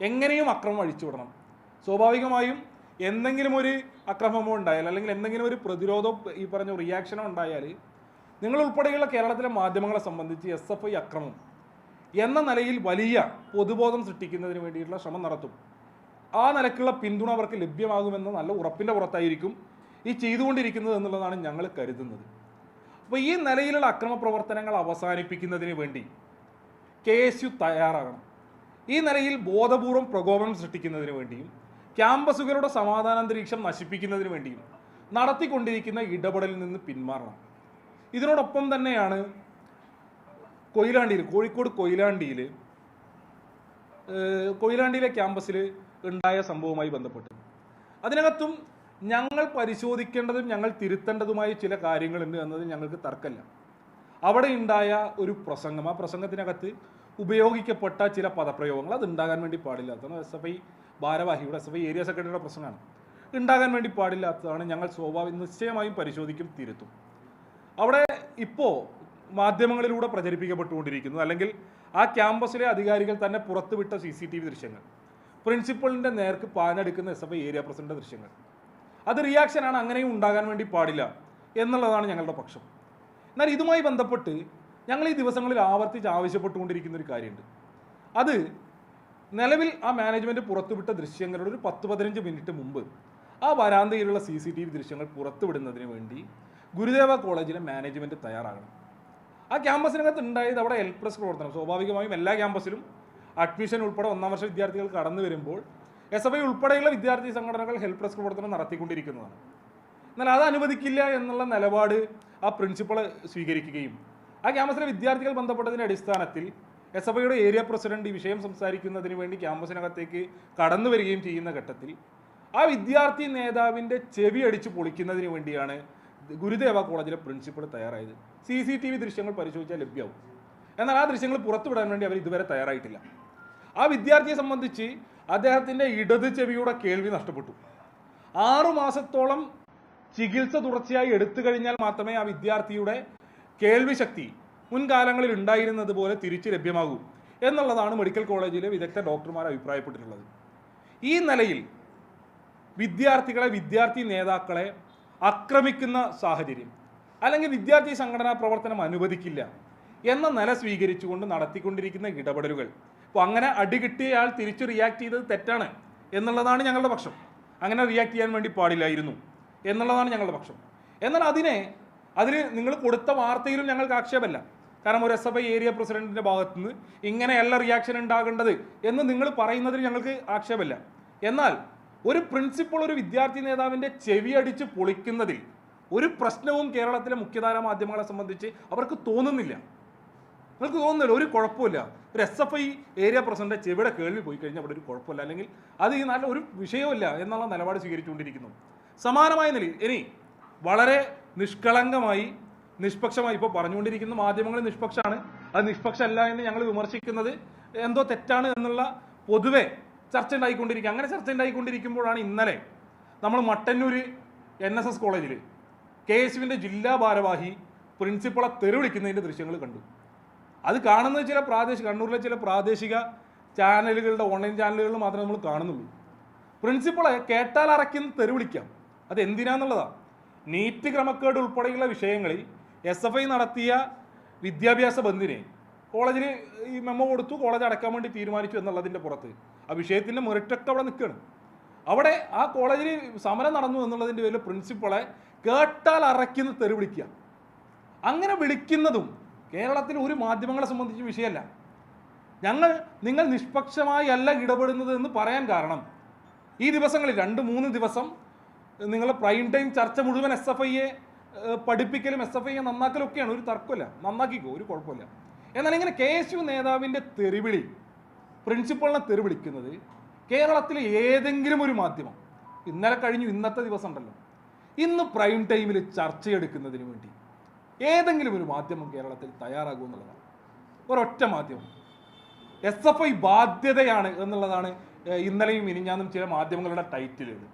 എങ്ങനെയും അക്രമം അഴിച്ചുവിടണം സ്വാഭാവികമായും എന്തെങ്കിലും ഒരു അക്രമമോ ഉണ്ടായാൽ അല്ലെങ്കിൽ എന്തെങ്കിലും ഒരു പ്രതിരോധം ഈ പറഞ്ഞ റിയാക്ഷനോ ഉണ്ടായാൽ നിങ്ങൾ ഉൾപ്പെടെയുള്ള കേരളത്തിലെ മാധ്യമങ്ങളെ സംബന്ധിച്ച് എസ് എഫ് ഐ അക്രമം എന്ന നിലയിൽ വലിയ പൊതുബോധം സൃഷ്ടിക്കുന്നതിന് വേണ്ടിയിട്ടുള്ള ശ്രമം നടത്തും. ആ നിലക്കുള്ള പിന്തുണ അവർക്ക് ലഭ്യമാകുമെന്ന നല്ല ഉറപ്പിന്റെ പുറത്തായിരിക്കും ഈ ചെയ്തുകൊണ്ടിരിക്കുന്നത് എന്നുള്ളതാണ് ഞങ്ങൾ കരുതുന്നത്. അപ്പോൾ ഈ നിലയിലുള്ള അക്രമ പ്രവർത്തനങ്ങൾ അവസാനിപ്പിക്കുന്നതിന് വേണ്ടി കെ എസ് യു തയ്യാറാകണം. ഈ നിലയിൽ ബോധപൂർവം പ്രകോപനം സൃഷ്ടിക്കുന്നതിന് വേണ്ടിയും ക്യാമ്പസുകളുടെ സമാധാനാന്തരീക്ഷം നശിപ്പിക്കുന്നതിന് വേണ്ടിയും നടത്തിക്കൊണ്ടിരിക്കുന്ന ഇടപെടലിൽ നിന്ന് പിന്മാറണം. ഇതിനോടൊപ്പം തന്നെയാണ് കൊയിലാണ്ടിയിൽ കോഴിക്കോട് കൊയിലാണ്ടിയിൽ കൊയിലാണ്ടിയിലെ ക്യാമ്പസിൽ ഉണ്ടായ സംഭവവുമായി ബന്ധപ്പെട്ട്. അതിനകത്തും ഞങ്ങൾ പരിശോധിക്കേണ്ടതും ഞങ്ങൾ തിരുത്തേണ്ടതുമായ ചില കാര്യങ്ങളുണ്ട് എന്നത് ഞങ്ങൾക്ക് തർക്കമല്ല. അവിടെ ഉണ്ടായ ഒരു പ്രസംഗം ആ പ്രസംഗത്തിനകത്ത് ഉപയോഗിക്കപ്പെട്ട ചില പദപ്രയോഗങ്ങൾ അത് ഉണ്ടാകാൻ വേണ്ടി പാടില്ലാത്തതാണ്. എസ് എഫ് ഐ ഭാരവാഹിയുടെ എസ് എഫ് ഐ ഏരിയ സെക്രട്ടറിയുടെ പ്രശ്നമാണ്. ഉണ്ടാകാൻ വേണ്ടി പാടില്ലാത്തതാണ് ഞങ്ങൾ സ്വാഭാവിക നിശ്ചയമായും പരിശോധിക്കും തിരുത്തും. അവിടെ ഇപ്പോൾ മാധ്യമങ്ങളിലൂടെ പ്രചരിപ്പിക്കപ്പെട്ടുകൊണ്ടിരിക്കുന്നത് അല്ലെങ്കിൽ ആ ക്യാമ്പസിലെ അധികാരികൾ തന്നെ പുറത്തുവിട്ട സി സി ടി വി ദൃശ്യങ്ങൾ. പ്രിൻസിപ്പളിന്റെ നേർക്ക് പാഞ്ഞെടുക്കുന്ന S F I area president ദൃശ്യങ്ങൾ. അത് റിയാക്ഷനാണ് അങ്ങനെയും ഉണ്ടാകാൻ വേണ്ടി പാടില്ല എന്നുള്ളതാണ് ഞങ്ങളുടെ പക്ഷം. എന്നാൽ ഇതുമായി ബന്ധപ്പെട്ട് ഞങ്ങൾ ഈ ദിവസങ്ങളിൽ ആവർത്തിച്ച് ആവശ്യപ്പെട്ടുകൊണ്ടിരിക്കുന്ന ഒരു കാര്യമുണ്ട്. അത് നിലവിൽ ആ മാനേജ്മെന്റ് പുറത്തുവിട്ട ദൃശ്യങ്ങളുടെ ഒരു പത്ത് പതിനഞ്ച് മിനിറ്റ് മുമ്പ് ആ വരാന്തയിലുള്ള സി സി ടി വി ദൃശ്യങ്ങൾ പുറത്തുവിടുന്നതിന് വേണ്ടി ഗുരുദേവ കോളേജിലെ മാനേജ്മെന്റ് തയ്യാറാകണം. ആ ക്യാമ്പസിനകത്ത് ഉണ്ടായത് അവിടെ എൽ പ്ലസ് പ്രവർത്തനം. സ്വാഭാവികമായും എല്ലാ ക്യാമ്പസിലും അഡ്മിഷൻ ഉൾപ്പെടെ ഒന്നാം വർഷ വിദ്യാർത്ഥികൾ കടന്നു വരുമ്പോൾ എസ് എഫ് ഐ ഉൾപ്പെടെയുള്ള വിദ്യാർത്ഥി സംഘടനകൾ ഹെൽപ്പ് ഡെസ്ക് പ്രവർത്തനം നടത്തിക്കൊണ്ടിരിക്കുന്നതാണ്. എന്നാൽ അത് അനുവദിക്കില്ല എന്നുള്ള നിലപാട് ആ പ്രിൻസിപ്പൾ സ്വീകരിക്കുകയും ആ ക്യാമ്പസിലെ വിദ്യാർത്ഥികൾ ബന്ധപ്പെട്ടതിന്റെ അടിസ്ഥാനത്തിൽ എസ് എഫ് ഐയുടെ ഏരിയ പ്രസിഡന്റ് ഈ വിഷയം സംസാരിക്കുന്നതിന് വേണ്ടി ക്യാമ്പസിനകത്തേക്ക് കടന്നു വരികയും ചെയ്യുന്ന ഘട്ടത്തിൽ ആ വിദ്യാർത്ഥി നേതാവിന്റെ ചെവി അടിച്ച് പൊളിക്കുന്നതിന് വേണ്ടിയാണ് ഗുരുദേവ കോളേജിലെ പ്രിൻസിപ്പൾ തയ്യാറായത്. സി സി ടി വി ദൃശ്യങ്ങൾ പരിശോധിച്ചാൽ ലഭ്യമാവും എന്നാൽ ആ ദൃശ്യങ്ങൾ പുറത്തുവിടാൻ വേണ്ടി അവർ ഇതുവരെ തയ്യാറായിട്ടില്ല. ആ വിദ്യാർത്ഥിയെ സംബന്ധിച്ച് അദ്ദേഹത്തിന്റെ ഇടത് ചെവിയുടെ കേൾവി നഷ്ടപ്പെട്ടു. ആറു മാസത്തോളം ചികിത്സ തുടർച്ചയായി എടുത്തു കഴിഞ്ഞാൽ മാത്രമേ ആ വിദ്യാർത്ഥിയുടെ കേൾവി ശക്തി മുൻകാലങ്ങളിൽ ഉണ്ടായിരുന്നത് പോലെ തിരിച്ച് ലഭ്യമാകൂ എന്നുള്ളതാണ് മെഡിക്കൽ കോളേജിലെ വിദഗ്ധ ഡോക്ടർമാർ അഭിപ്രായപ്പെട്ടിട്ടുള്ളത്. ഈ നിലയിൽ വിദ്യാർത്ഥികളെ വിദ്യാർത്ഥി നേതാക്കളെ ആക്രമിക്കുന്ന സാഹചര്യം അല്ലെങ്കിൽ വിദ്യാർത്ഥി സംഘടനാ പ്രവർത്തനം അനുവദിക്കില്ല എന്ന നില സ്വീകരിച്ചുകൊണ്ട് നടത്തിക്കൊണ്ടിരിക്കുന്ന ഇടപെടലുകൾ. അപ്പോൾ അങ്ങനെ അടി തിരിച്ച് തിരിച്ചു റിയാക്ട് ചെയ്തത് തെറ്റാണ് എന്നുള്ളതാണ് ഞങ്ങളുടെ പക്ഷം. അങ്ങനെ റിയാക്ട് ചെയ്യാൻ വേണ്ടി പാടില്ലായിരുന്നു എന്നുള്ളതാണ് ഞങ്ങളുടെ പക്ഷം. എന്നാൽ അതിനെ അതിന് നിങ്ങൾ കൊടുത്ത വാർത്തയിലും ഞങ്ങൾക്ക് ആക്ഷേപമല്ല. കാരണം ഒരു എസ് എഫ് ഐ ഏരിയ പ്രസിഡന്റിന്റെ ഭാഗത്തുനിന്ന് ഇങ്ങനെയല്ല റിയാക്ഷൻ ഉണ്ടാകേണ്ടത് എന്ന് നിങ്ങൾ പറയുന്നതിൽ ഞങ്ങൾക്ക് ആക്ഷേപമല്ല. എന്നാൽ ഒരു പ്രിൻസിപ്പൾ ഒരു വിദ്യാർത്ഥി നേതാവിന്റെ ചെവി അടിച്ച് പൊളിക്കുന്നതിൽ ഒരു പ്രശ്നവും കേരളത്തിലെ മുഖ്യധാര മാധ്യമങ്ങളെ സംബന്ധിച്ച് അവർക്ക് തോന്നുന്നില്ല. നിങ്ങൾക്ക് തോന്നുന്നില്ല. ഒരു കുഴപ്പമില്ല. ഒരു S F I area president ചെവിടെ കേൾവി പോയി കഴിഞ്ഞാൽ അവിടെ ഒരു കുഴപ്പമില്ല. അല്ലെങ്കിൽ അത് ഈ നല്ല ഒരു വിഷയമില്ല എന്നുള്ള നിലപാട് സ്വീകരിച്ചുകൊണ്ടിരിക്കുന്നു. സമാനമായ നിലയിൽ ഇനി വളരെ നിഷ്കളങ്കമായി നിഷ്പക്ഷമായി ഇപ്പോൾ പറഞ്ഞുകൊണ്ടിരിക്കുന്ന മാധ്യമങ്ങൾ നിഷ്പക്ഷമാണ് അത് നിഷ്പക്ഷമല്ല എന്ന് ഞങ്ങൾ വിമർശിക്കുന്നത് എന്തോ തെറ്റാണ് എന്നുള്ള പൊതുവെ ചർച്ച ഉണ്ടായിക്കൊണ്ടിരിക്കുക അങ്ങനെ ചർച്ച ഉണ്ടായിക്കൊണ്ടിരിക്കുമ്പോഴാണ് ഇന്നലെ നമ്മൾ മട്ടന്നൂർ എൻ എസ് എസ് കോളേജിൽ കെ എസ് യുവിന്റെ ജില്ലാ ഭാരവാഹി പ്രിൻസിപ്പളെ തെരുവിളിക്കുന്നതിന്റെ ദൃശ്യങ്ങൾ കണ്ടു. അത് കാണുന്നത് ചില പ്രാദേശിക കണ്ണൂരിലെ ചില പ്രാദേശിക ചാനലുകളുടെ ഓൺലൈൻ ചാനലുകളിൽ മാത്രമേ നമ്മൾ കാണുന്നുള്ളൂ. പ്രിൻസിപ്പളെ കേട്ടാൽ അറയ്ക്കുന്ന തെരുവിളിക്കാം അത് എന്തിനാന്നുള്ളതാണ് നീറ്റ് ക്രമക്കേട് ഉൾപ്പെടെയുള്ള വിഷയങ്ങളിൽ എസ് എഫ് ഐ നടത്തിയ വിദ്യാഭ്യാസ ബന്ദിനെ കോളേജിൽ ഈ മെമ്മോ കൊടുത്തു കോളേജ് അടക്കാൻ വേണ്ടി തീരുമാനിച്ചു എന്നുള്ളതിന്റെ പുറത്ത്. ആ വിഷയത്തിന്റെ മെറിറ്റൊക്കെ അവിടെ നിൽക്കുകയാണ്. അവിടെ ആ കോളേജിൽ സമരം നടന്നു എന്നുള്ളതിന്റെ പേരിൽ പ്രിൻസിപ്പളെ കേട്ടാൽ അറയ്ക്കുന്ന തെറി വിളിക്കുക. അങ്ങനെ വിളിക്കുന്നതും കേരളത്തിൽ ഒരു മാധ്യമങ്ങളെ സംബന്ധിച്ച് വിഷയമല്ല. ഞങ്ങൾ നിങ്ങൾ നിഷ്പക്ഷമായി അല്ല ഇടപെടുന്നത് എന്ന് പറയാൻ കാരണം ഈ ദിവസങ്ങളിൽ രണ്ട് മൂന്ന് ദിവസം നിങ്ങൾ പ്രൈം ടൈം ചർച്ച മുഴുവൻ എസ് എഫ് ഐയെ പഠിപ്പിക്കലും എസ് എഫ് ഐയെ നന്നാക്കലും ഒക്കെയാണ് ഒരു തർക്കമില്ല. നന്നാക്കിക്കോ. ഒരു കുഴപ്പമില്ല. എന്നാൽ ഇങ്ങനെ കെ എസ് യു നേതാവിന്റെ തെറിവിളി പ്രിൻസിപ്പളിനെ തെറിവിളിക്കുന്നത് കേരളത്തിലെ ഏതെങ്കിലും ഒരു മാധ്യമം ഇന്നലെ കഴിഞ്ഞു ഇന്നത്തെ ദിവസം ഉണ്ടല്ലോ ഇന്ന് പ്രൈം ടൈമിൽ ചർച്ചയെടുക്കുന്നതിന് വേണ്ടി ഏതെങ്കിലും ഒരു മാധ്യമം കേരളത്തിൽ തയ്യാറാകുമെന്നുള്ളതാണ് ഒരൊറ്റ മാധ്യമം. എസ് എഫ് ഐ ബാധ്യതയാണ് എന്നുള്ളതാണ് ഇന്നലെയും ഇനി ഞാനും ചില മാധ്യമങ്ങളുടെ ടൈറ്റിലുകൾ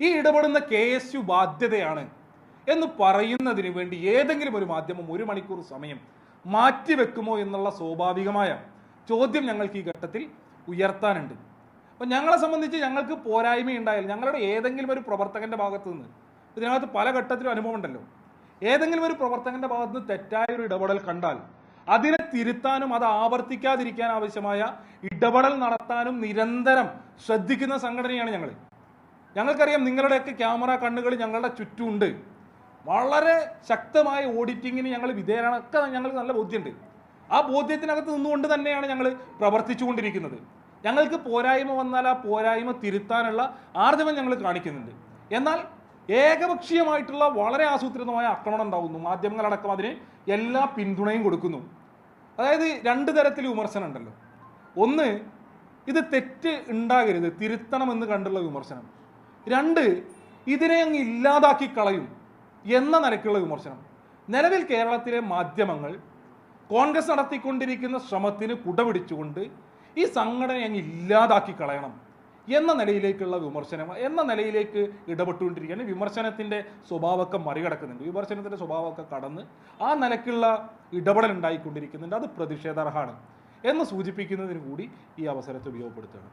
ഈ ഇടപെടുന്ന കെ എസ് യു ബാധ്യതയാണ് എന്ന് പറയുന്നതിന് വേണ്ടി ഏതെങ്കിലും ഒരു മാധ്യമം ഒരു മണിക്കൂർ സമയം മാറ്റിവെക്കുമോ എന്നുള്ള സ്വാഭാവികമായ ചോദ്യം ഞങ്ങൾക്ക് ഈ ഘട്ടത്തിൽ ഉയർത്താനുണ്ട്. അപ്പം ഞങ്ങളെ സംബന്ധിച്ച് ഞങ്ങൾക്ക് പോരായ്മ ഉണ്ടായാലും ഞങ്ങളുടെ ഏതെങ്കിലും ഒരു പ്രവർത്തകന്റെ ഭാഗത്തു നിന്ന് ഇതിനകത്ത് പല ഘട്ടത്തിലും അനുഭവമുണ്ടല്ലോ. ഏതെങ്കിലും ഒരു പ്രവർത്തകന്റെ ഭാഗത്ത് നിന്ന് തെറ്റായ ഒരു ഇടപെടൽ കണ്ടാൽ അതിനെ തിരുത്താനും അത് ആവർത്തിക്കാതിരിക്കാൻ ആവശ്യമായ ഇടപെടൽ നടത്താനും നിരന്തരം ശ്രദ്ധിക്കുന്ന സംഘടനയാണ് ഞങ്ങൾ ഞങ്ങൾക്കറിയാം നിങ്ങളുടെയൊക്കെ ക്യാമറ കണ്ണുകൾ ഞങ്ങളുടെ ചുറ്റുമുണ്ട്. വളരെ ശക്തമായ ഓഡിറ്റിങ്ങിന് ഞങ്ങൾ വിധേയരാണ്. ഒക്കെ ഞങ്ങൾക്ക് നല്ല ബോധ്യമുണ്ട്. ആ ബോധ്യത്തിനകത്ത് നിന്നുകൊണ്ട് തന്നെയാണ് ഞങ്ങൾ പ്രവർത്തിച്ചുകൊണ്ടിരിക്കുന്നത്. ഞങ്ങൾക്ക് പോരായ്മ വന്നാൽ ആ പോരായ്മ തിരുത്താനുള്ള ആർജവം ഞങ്ങൾ കാണിക്കുന്നുണ്ട്. എന്നാൽ ഏകപക്ഷീയമായിട്ടുള്ള വളരെ ആസൂത്രിതമായ ആക്രമണം ഉണ്ടാകുന്നു മാധ്യമങ്ങളടക്കം അതിന് എല്ലാ പിന്തുണയും കൊടുക്കുന്നു. അതായത് രണ്ട് തരത്തിൽ വിമർശനം ഉണ്ടല്ലോ. ഒന്ന് ഇത് തെറ്റ് ഉണ്ടാകരുത്. തിരുത്തണമെന്ന് കണ്ടുള്ള വിമർശനം. രണ്ട് ഇതിനെ അങ്ങ് ഇല്ലാതാക്കി കളയും എന്ന നിലയ്ക്കുള്ള വിമർശനം. നിലവിൽ കേരളത്തിലെ മാധ്യമങ്ങൾ കോൺഗ്രസ് നടത്തിക്കൊണ്ടിരിക്കുന്ന ശ്രമത്തിന് കുടപിടിച്ചുകൊണ്ട് ഈ സംഘടനയെ അങ്ങ് ഇല്ലാതാക്കി കളയണം എന്ന നിലയിലേക്കുള്ള വിമർശനം എന്ന നിലയിലേക്ക് ഇടപെട്ടുകൊണ്ടിരിക്കുകയാണ്. വിമർശനത്തിന്റെ സ്വഭാവമൊക്കെ മറികടക്കുന്നുണ്ട്. വിമർശനത്തിന്റെ സ്വഭാവമൊക്കെ കടന്ന് ആ നിലയ്ക്കുള്ള ഇടപെടൽ ഉണ്ടായിക്കൊണ്ടിരിക്കുന്നുണ്ട്. അത് പ്രതിഷേധാർഹമാണ് എന്ന് സൂചിപ്പിക്കുന്നതിന് കൂടി ഈ അവസരത്തെ ഉപയോഗപ്പെടുത്തുകയാണ്.